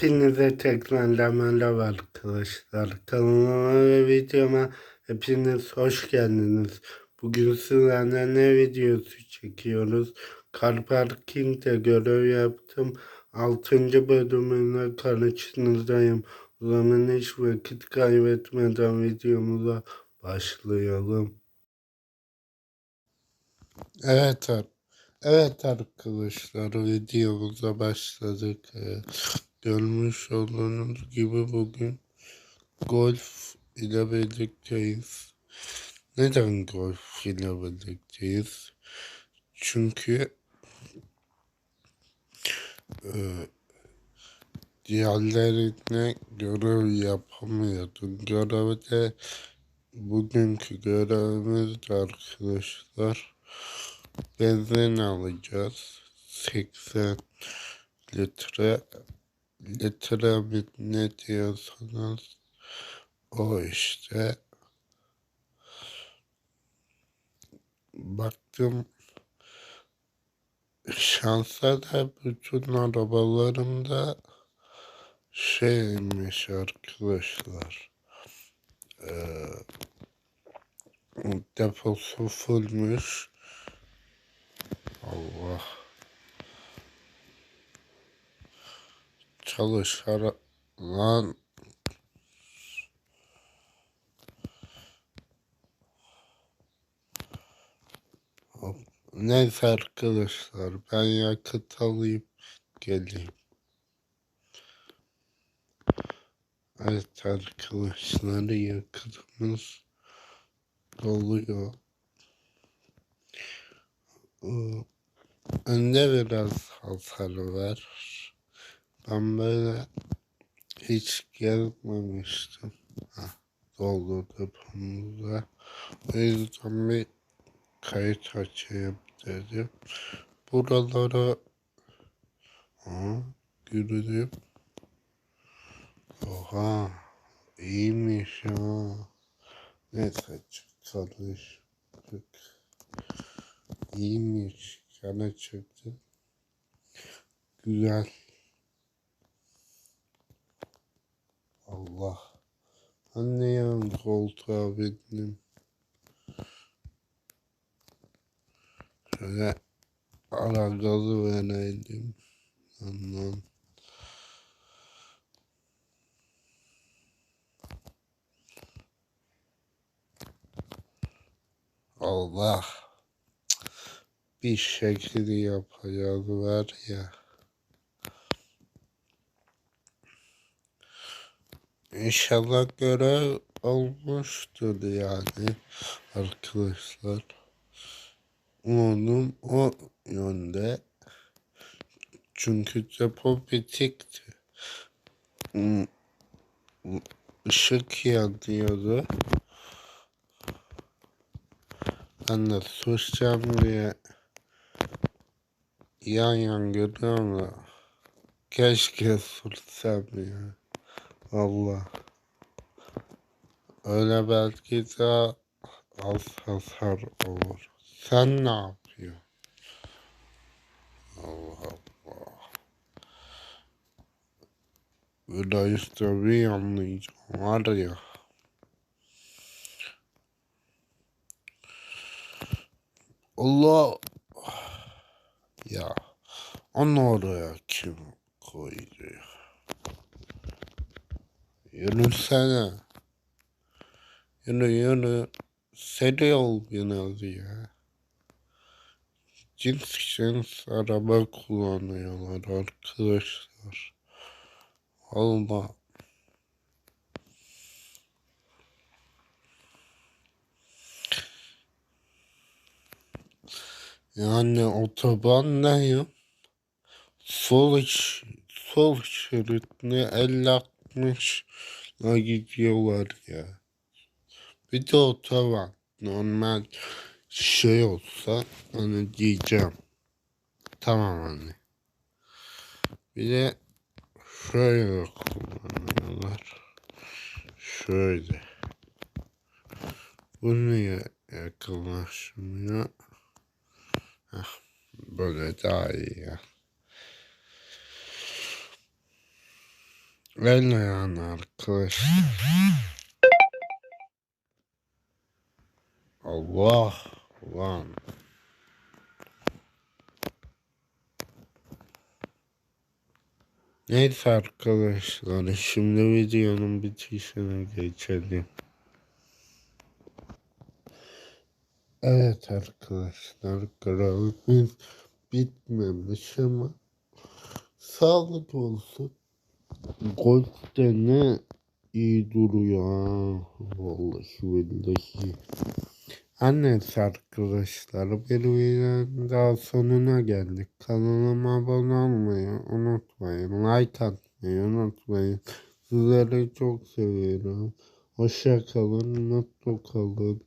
Hepinize tekrardan merhaba arkadaşlar. Kanalıma ve videoma hepiniz hoş geldiniz. Bugün sizlerle ne videosu çekiyoruz? Car Parking'de görev yaptım. 6. bölümüne karşınızdayım. O zaman hiç vakit kaybetmeden videomuza başlayalım. Evet Evet arkadaşlar videomuza başladık. Görmüş olduğunuz gibi bugün golf ile birlikteyiz. Neden golf ile birlikteyiz? Çünkü e, diğerlerine görev yapamıyordum. Görevde bugünkü görevimiz de arkadaşlar benzin alacağız. 80 litre litre mi ne diyorsanız o işte. Baktım şansa da bütün arabalarımda şeymiş arkadaşlar. Ee, deposu fullmüş. Allah. Çalışar lan. Hop. Neyse arkadaşlar ben yakıt alayım geleyim. Evet arkadaşlar yakıtımız doluyor. Ee, Önde biraz hasar var. Ben böyle hiç gelmemiştim. Heh, doldu depomuza. O yüzden bir kayıt açayım dedim. Buralara ha, yürüdüm. Oha iyiymiş ha. Neyse çalıştık. İyiymiş. Yana çıktı. Güzel. Allah. Anne yan koltuğa bindim. Şöyle ara gazı vereydim. Ondan. Allah. Bir şekil yapacağız var ya. İnşallah görev olmuştur yani arkadaşlar. Umudum o yönde. Çünkü depo bitikti. Hmm, Işık yanıyordu. Ben de susacağım diye yan yan görüyorum da keşke sussam ya. Allah. Öyle belki daha az hasar olur. Sen ne yapıyorsun? Allah Allah. Böyle işte bir anlayacağım var ya. Allah. Ya. Onu oraya kim koydu ya? Yürüsene. Yürü yürü. Seri ol biraz ya. Cins cins araba kullanıyorlar arkadaşlar. Allah. Yani otoban ne ya? Sol, sol şeridine 50-60 la gidiyorlar ya. Bir de otoban. Normal şey olsa hani diyeceğim. Tamam anne. Bir de şöyle kullanıyorlar. Şöyle. Bu niye yakınlaşmıyor? Heh, böyle daha iyi ya. El ayağını arkadaşlar. Allah lan. Neyse arkadaşlar şimdi videonun bitişine geçelim. Evet arkadaşlar grafimiz bitmemiş ama sağlık olsun. Golf de ne iyi duruyor ha. Vallahi billahi. Annesi arkadaşlar bir videonun daha sonuna geldik. Kanalıma abone olmayı unutmayın. Like atmayı unutmayın. Sizleri çok seviyorum. Hoşça kalın, mutlu kalın.